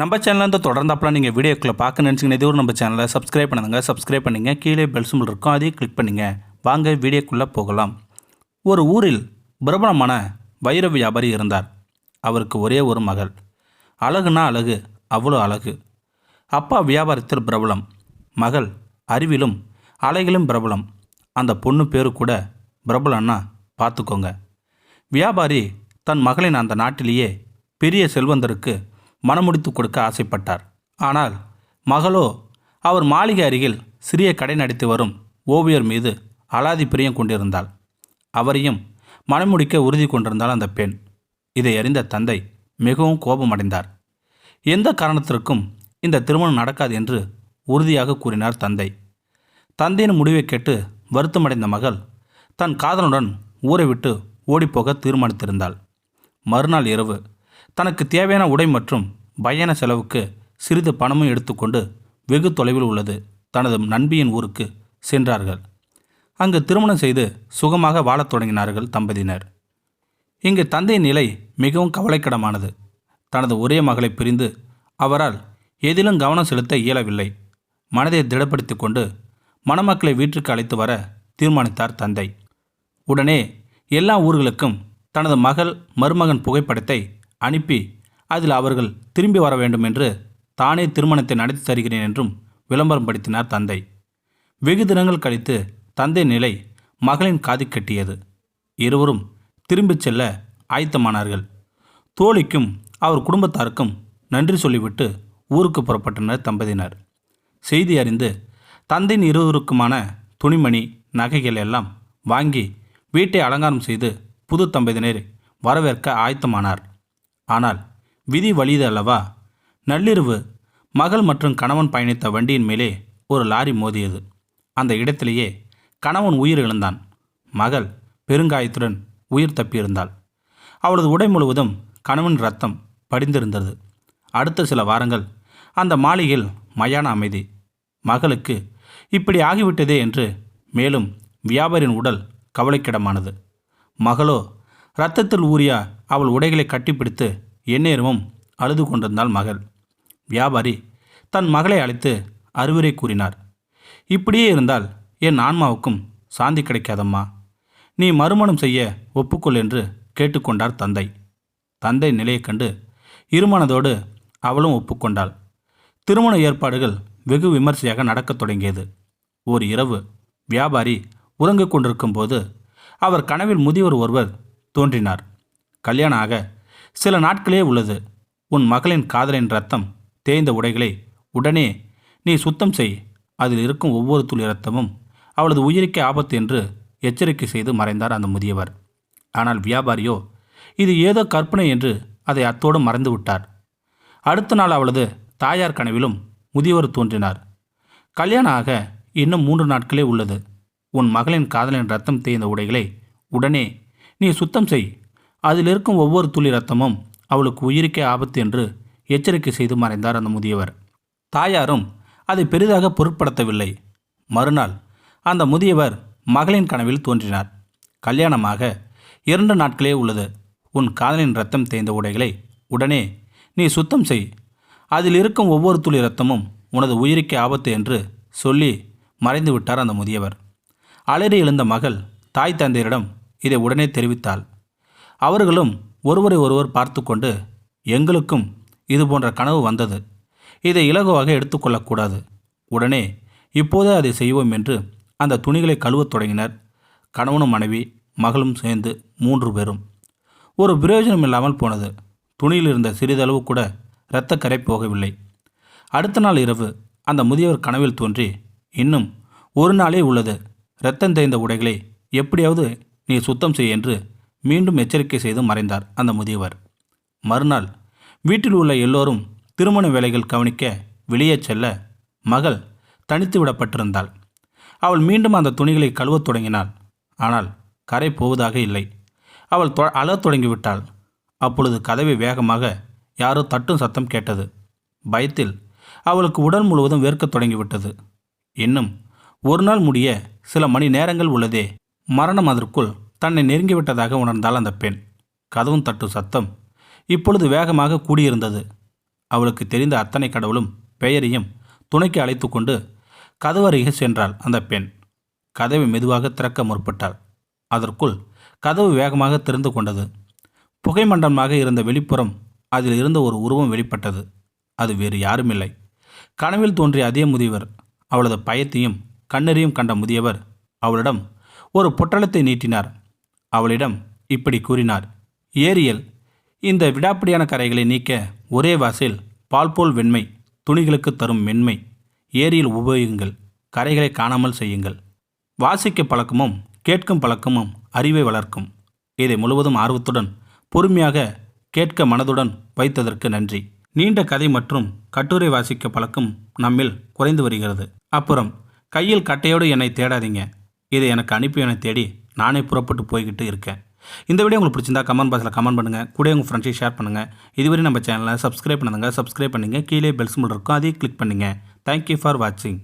நம்ம சேனலேருந்து தொடர்ந்தாப்பலாம் நீங்கள் வீடியோக்குள்ளே பார்க்க நினச்சிங்கன்னா இது ஒரு நம்ம சேனலை சப்ஸ்கிரைப் பண்ணுங்கள் சப்ஸ்கிரைப் பண்ணிங்க. கீழே பெல் சிம்பிள் இருக்கும் அதையும் கிளிக் பண்ணுங்க. வாங்க வீடியோக்குள்ளே போகலாம். ஒரு ஊரில் பிரபலமான வைர வியாபாரி இருந்தார். அவருக்கு ஒரே ஒரு மகள். அழகுனா அழகு அவ்வளோ அழகு. அப்பா வியாபாரத்தில் பிரபலம். மகள் அறிவிலும் அலைகளும் பிரபலம். அந்த பொண்ணு பேரு கூட பிரபலம்னா பார்த்துக்கோங்க. வியாபாரி தன் மகளின் அந்த நாட்டிலேயே பெரிய செல்வந்தருக்கு மனமுடித்து கொடுக்க ஆசைப்பட்டார். ஆனால் மகளோ அவர் மாளிகை அருகில் சிறிய கடை நடத்தி வரும் ஓவியர் மீது அலாதி பிரியம் கொண்டிருந்தாள். அவரையும் மணமுடிக்க உறுதி கொண்டிருந்தாள் அந்த பெண். இதை அறிந்த தந்தை மிகவும் கோபமடைந்தார். எந்த காரணத்திற்கும் இந்த திருமணம் நடக்காது என்று உறுதியாக கூறினார் தந்தை. தந்தையின் முடிவை கேட்டு வருத்தமடைந்த மகள் தன் காதலனுடன் ஊரை விட்டு ஓடிப்போக தீர்மானித்திருந்தாள். மறுநாள் இரவு தனக்கு தேவையான உடை மற்றும் பயண செலவுக்கு சிறிது பணமும் எடுத்துக்கொண்டு வெகு தொலைவில் உள்ளது. தனது நண்பியின் ஊருக்கு சென்றார்கள். அங்கு திருமணம் செய்து சுகமாக வாழத் தொடங்கினார்கள் தம்பதியினர். இங்கு தந்தையின் நிலை மிகவும் கவலைக்கிடமானது. தனது ஒரே மகளை பிரிந்து அவரால் எதிலும் கவனம் செலுத்த இயலவில்லை. மனதை திடப்படுத்தி கொண்டு மணமக்களை வீட்டுக்கு அழைத்து வர தீர்மானித்தார் தந்தை. உடனே எல்லா ஊர்களுக்கும் தனது மகள் மருமகன் புகைப்படத்தை அனுப்பி அதில் அவர்கள் திரும்பி வர வேண்டும் என்று தானே திருமணத்தை நடத்தி தருகிறேன் என்றும் விளம்பரம் படுத்தினார் தந்தை. வெகு தினங்கள் கழித்து தந்தை நிலை மகளின் காது கட்டியது. இருவரும் திரும்பிச் செல்ல ஆயத்தமானார்கள். தோழிக்கும் அவர் குடும்பத்தாருக்கும் நன்றி சொல்லிவிட்டு ஊருக்கு புறப்பட்டனர் தம்பதியினர். செய்தி அறிந்து தந்தையின் இருவருக்குமான துணிமணி நகைகள் எல்லாம் வாங்கி வீட்டை அலங்காரம் செய்து புது தம்பதியினர் வரவேற்க ஆயத்தமானார். ஆனால் விதி வலிது அல்லவா? நள்ளிரவு மகள் மற்றும் கணவன் பயணித்த வண்டியின் மேலே ஒரு லாரி மோதியது. அந்த இடத்திலேயே கணவன் உயிர் இழந்தான் மகள் பெருங்காயத்துடன் உயிர் தப்பியிருந்தாள். அவளது உடை முழுவதும் கணவன் ரத்தம் படிந்திருந்தது. அடுத்த சில வாரங்கள் அந்த மாளிகையில் மயான அமைதி. மகளுக்கு இப்படி ஆகிவிட்டதே என்று மேலும் வியாபாரியின் உடல் கவலைக்கிடமானது. மகளோ இரத்தத்தில் ஊறியா அவள் உடைகளை கட்டிப்பிடித்து எந்நேரமும் அழுது கொண்டிருந்தாள் மகள். வியாபாரி தன் மகளை அழைத்து அறிவுரை கூறினார். இப்படியே இருந்தால் என் ஆன்மாவுக்கும் சாந்தி கிடைக்காதம்மா. நீ மறுமணம் செய்ய ஒப்புக்கொள் என்று கேட்டுக்கொண்டார் தந்தை. தந்தை நிலையைக் கண்டு இருமனதோடு அவளும் ஒப்புக்கொண்டாள். திருமண ஏற்பாடுகள் வெகு விமர்சையாக நடக்கத் தொடங்கியது. ஓர் இரவு வியாபாரி உறங்கிக் கொண்டிருக்கும் போது அவர் கனவில் முதியவர் ஒருவர் தோன்றினார். கல்யாணம் ஆக சில நாட்களே உள்ளது. உன் மகளின் காதலின் ரத்தம் தேய்ந்த உடைகளை உடனே நீ சுத்தம் செய். அதில் இருக்கும் ஒவ்வொரு துளி ரத்தமும் அவளது உயிருக்கே ஆபத்து என்று எச்சரிக்கை செய்து மறைந்தார் அந்த முதியவர். ஆனால் வியாபாரியோ இது ஏதோ கற்பனை என்று அதை அத்தோடு மறந்து விட்டார். அடுத்த நாள் அவளது தாயார் கனவிலும் முதியவர் தோன்றினார். கல்யாணம் ஆக இன்னும் மூன்று நாட்களே உள்ளது. உன் மகளின் காதலின் ரத்தம் தேய்ந்த உடைகளை உடனே நீ சுத்தம் செய். அதில் இருக்கும் ஒவ்வொரு துளி ரத்தமும் அவளுக்கு உயிருக்கே ஆபத்து என்று எச்சரிக்கை செய்து மறைந்தார் அந்த முதியவர். தாயாரும் அதை பெரிதாக பொருட்படுத்தவில்லை. மறுநாள் அந்த முதியவர் மகளின் கனவில் தோன்றினார். கல்யாணமாக இரண்டு நாட்களே உள்ளது. உன் காதலின் ரத்தம் தேய்ந்த உடைகளை உடனே நீ சுத்தம் செய். அதில் இருக்கும் ஒவ்வொரு துளி ரத்தமும் உனது உயிருக்கே ஆபத்து என்று சொல்லி மறைந்து விட்டார் அந்த முதியவர். அலறி எழுந்த மகள் தாய் தந்தையரிடம் இதை உடனே தெரிவித்தாள். அவர்களும் ஒருவரை ஒருவர் பார்த்து கொண்டு எங்களுக்கும் இது போன்ற கனவு வந்தது. இதை இலகுவாக எடுத்துக்கொள்ளக்கூடாது. உடனே இப்போதே அதை செய்வோம் என்று அந்த துணிகளை கழுவத் தொடங்கினர். கணவனும் மனைவி மகளும் சேர்ந்து மூன்று பேரும். ஒரு பிரயோஜனம் இல்லாமல் போனது. துணியில் இருந்த சிறிதளவு கூட இரத்தக்கரை போகவில்லை. அடுத்த நாள் இரவு அந்த முதியவர் கனவில் தோன்றி இன்னும் ஒரு நாளே உள்ளது. இரத்தம் தேய்ந்த உடைகளை எப்படியாவது நீ சுத்தம் செய் என்று மீண்டும் எச்சரிக்கை செய்து மறைந்தார் அந்த முதியவர். மறுநாள் வீட்டில் உள்ள எல்லோரும் திருமண வேலைகள் கவனிக்க வெளியே செல்ல மகள் தனித்து விடப்பட்டிருந்தாள். அவள் மீண்டும் அந்த துணிகளை கழுவத் தொடங்கினாள். ஆனால் கரை போவதாக இல்லை. அவள் தொ அழத் தொடங்கிவிட்டாள். அப்பொழுது கதவை வேகமாக யாரோ தட்டும் சத்தம் கேட்டது. பயத்தில் அவளுக்கு உடல் முழுவதும் வேர்க்கத் தொடங்கிவிட்டது. இன்னும் ஒரு நாள் முடிய சில மணி நேரங்கள் உள்ளதே மரணம் அதற்குள் தன்னை நெருங்கிவிட்டதாக உணர்ந்தாள் அந்த பெண். கதவும் தட்டும் சத்தம். இப்பொழுது வேகமாக கூடியிருந்தது. அவளுக்கு தெரிந்த அத்தனை கடவுளும் பெயரையும் துணைக்கு அழைத்து கொண்டு கதவருகே சென்றாள் அந்த பெண். கதவை மெதுவாக திறக்க முற்பட்டாள். அதற்குள் கதவு வேகமாக திறந்து கொண்டது. புகைமண்டலமாக இருந்த வெளிப்புறம் அதில் இருந்த ஒரு உருவம் வெளிப்பட்டது. அது வேறு யாருமில்லை. கனவில் தோன்றிய அதே முதியவர் அவளது பயத்தையும் கண்ணறையும் கண்ட முதியவர் அவளிடம் ஒரு பொட்டலத்தை நீட்டினார். அவளிடம் இப்படி கூறினார் ஏரியல் இந்த விடாப்பிடியான கரைகளை நீக்க ஒரே வாசில் பால் போல் வெண்மை துணிகளுக்கு தரும் மென்மை ஏரியில் உபயோகியுங்கள் கரைகளை காணாமல் செய்யுங்கள். வாசிக்க பழக்கமும் கேட்கும் பழக்கமும் அறிவை வளர்க்கும். இதை முழுவதும் ஆர்வத்துடன் பொறுமையாக கேட்க மனதுடன் வைத்ததற்கு நன்றி. நீண்ட கதை மற்றும் கட்டுரை வாசிக்க பழக்கம் நம்மில் குறைந்து வருகிறது. அப்புறம் கையில் கட்டையோடு என்னை தேடாதீங்க. இதை எனக்கு அனுப்பி என்னை தேடி நானே புறப்பட்டு போய்கிட்டு இருக்கேன். இந்த வீடியோ உங்களுக்கு பிடிச்சிருந்தா கமெண்ட் பாக்ஸில் கமெண்ட் பண்ணுங்கள் கூட உங்கள் ஃப்ரெண்ட்ஸை ஷேர் பண்ணுங்கள் இதுவரை நம்ம சேனலை சப்ஸ்கிரைப் பண்ணுங்கள் சப்ஸ்கிரைப் பண்ணுங்கள் கீழே பெல்ஸ் சிம்பிள் இருக்கும். அதையும் கிளிக் பண்ணுங்கள் தேங்க்யூ ஃபார் வாட்சிங்